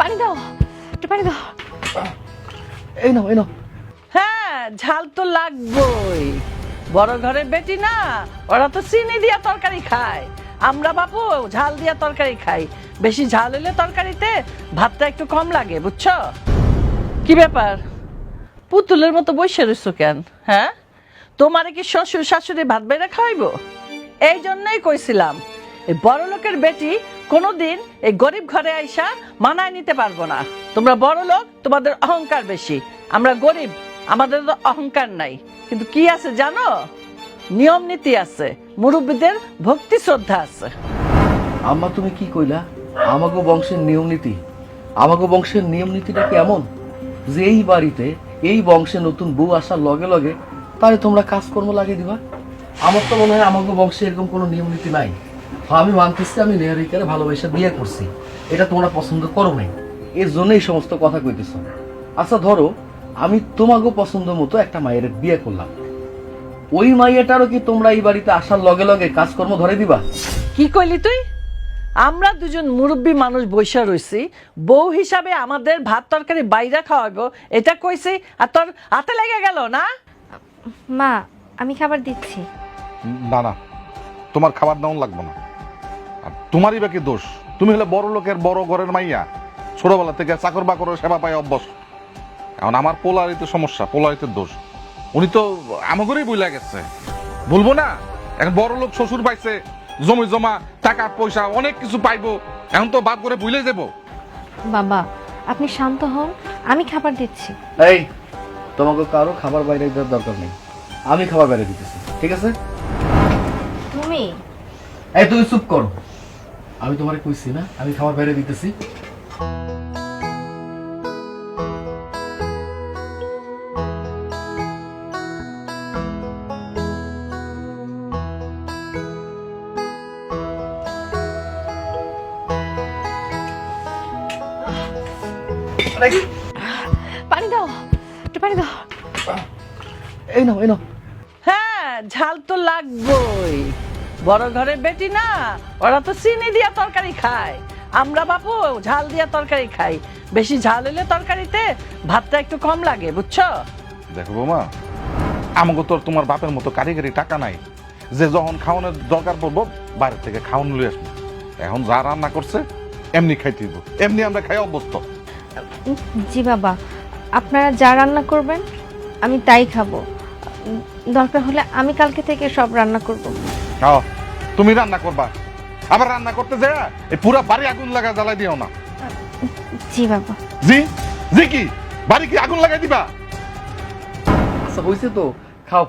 পানি দাও একটু পানি দাও এই নাও এই নাও। হ্যাঁ ঝাল তো লাগবই। বড় ঘরের বেটি না ওরা তো চিনি দিয়া তরকারি খায়। আমরা বাপু ঝাল দিয়া তরকারি খাই। বেশি ঝাল হলে তরকারিতে ভাতটা একটু কম লাগে বুঝছ? কি ব্যাপার? পুতুলের মতো বসে রইছো কেন? হ্যাঁ? তোমারে কি শ্বশুর শাশুড়ি ভাত বেড়ে খাওয়াইবো? এই জন্যই কইছিলাম এই বড় লোকের বেটি কোনোদিন এই গরিব ঘরে আইসা মানায় নিতে পারব না। তোমরা বড় লোক, তোমাদের অহংকার বেশি। আমরা গরিব, আমাদের তো অহংকার নাই। কিন্তু কি আছে জানো? নিয়ম নীতি আছে, মুরব্বীদের ভক্তি শ্রদ্ধা আছে। আম্মা, তুমি কি কইলা? আমাগো বংশের নিয়ম নীতি। আমাগো বংশের নিয়ম নীতিটা কেমন? যে এই বাড়িতে এই বংশে নতুন বউ আসার লগে লগে তারে তোমরা কাজকর্ম লাগিয়ে দিবা। আমার তো মনে হয় আমাগো বংশে এরকম কোনো নিয়ম নীতি নাই। আমি মানতেছি আমি নেহারিকারে ভালোবাসা বিয়ে করছি। এটা তোমরা পছন্দ করো নাই। এর জন্য এই সমস্ত কথা কইতেছ। আচ্ছা ধরো আমি তোমাগো পছন্দ মতো একটা মায়ের বিয়ে করলাম। ওই মাইয়াটারও কি তোমরা এই বাড়িতে আসার লগে লগে কাজকর্ম ধরে দিবা? কি কইলি তুই? আমরা দুজন মুরব্বী মানুষ বৈশা রইছি বউ হিসাবে আমাদের ভাত তরকারি বাইরে খাওয়াবো এটা কইছি আর তোর হাতে লেগে গেল না? মা আমি খাবার দিচ্ছি। না না তোমার খাবার দাউন লাগবে না। আর তোমারই বাকি দোষ? তুমি হলে বড় লোকের বড় ঘরের মাইয়া। ছোটবেলা থেকে চাকর বাকরের সেবা পায় অভ্যস্ত। এখন আমার পোলারিতে সমস্যা পোলারিতে দোষ। উনি তো আমাগরেই বইলা গেছে। বলব না? এখন বড় লোক শ্বশুর পাইছে জমি জমা টাকা পয়সা অনেক কিছু পাইবো। এখন তো বাপ করে ভুলে যাব বাবা আপনি শান্ত হন আমি খাবার দিচ্ছি। এই তোমাকে কারও খাবার বাইরে দেওয়ার দরকার নেই। আমি খাবার বাইরে দিতেছি ঠিক আছে? তুমি? এই তুমি চুপ করো। আমি তোমারে কইছি না আমি খাবার বাইরে দিতেছি। পানি দাও একটু পানি দাও। এই নাও এই নাও। হ্যাঁ ঝাল তো লাগবই। বড় ঘরের বেটি না ওরা তো চিনি দিয়া তরকারি খায়। আমরা বাপু ঝাল দিয়া তরকারি খাই। বেশি ঝাল হলে তরকারিতে ভাতটা একটু কম লাগে বুঝছ? দেখো বৌমা আমাকে তো আর তোমার বাপের মতো কারিগরি টাকা নাই। যে যখন খাওয়ানোর দরকার পড়ব বাইরে থেকে খাওয়ানো লই আসব। এখন যা রান্না করছে এমনি খাইতে দিব এমনি আমরা খাই অভ্যস্ত। জি বাবা আপনারা যা রান্না করবেন আমি তাই খাব। দরকার হলে আমি কালকে থেকে সব রান্না করব। তুমি রান্না করবা। আবার রান্না করতে যায় এই পুরা বাড়ি আগুন লাগা জ্বালাই দিও না। জি বাবা। জি? জি কি? বাড়ি কি আগুন লাগাই দিবা? আচ্ছা হয়েছে তো। খাও।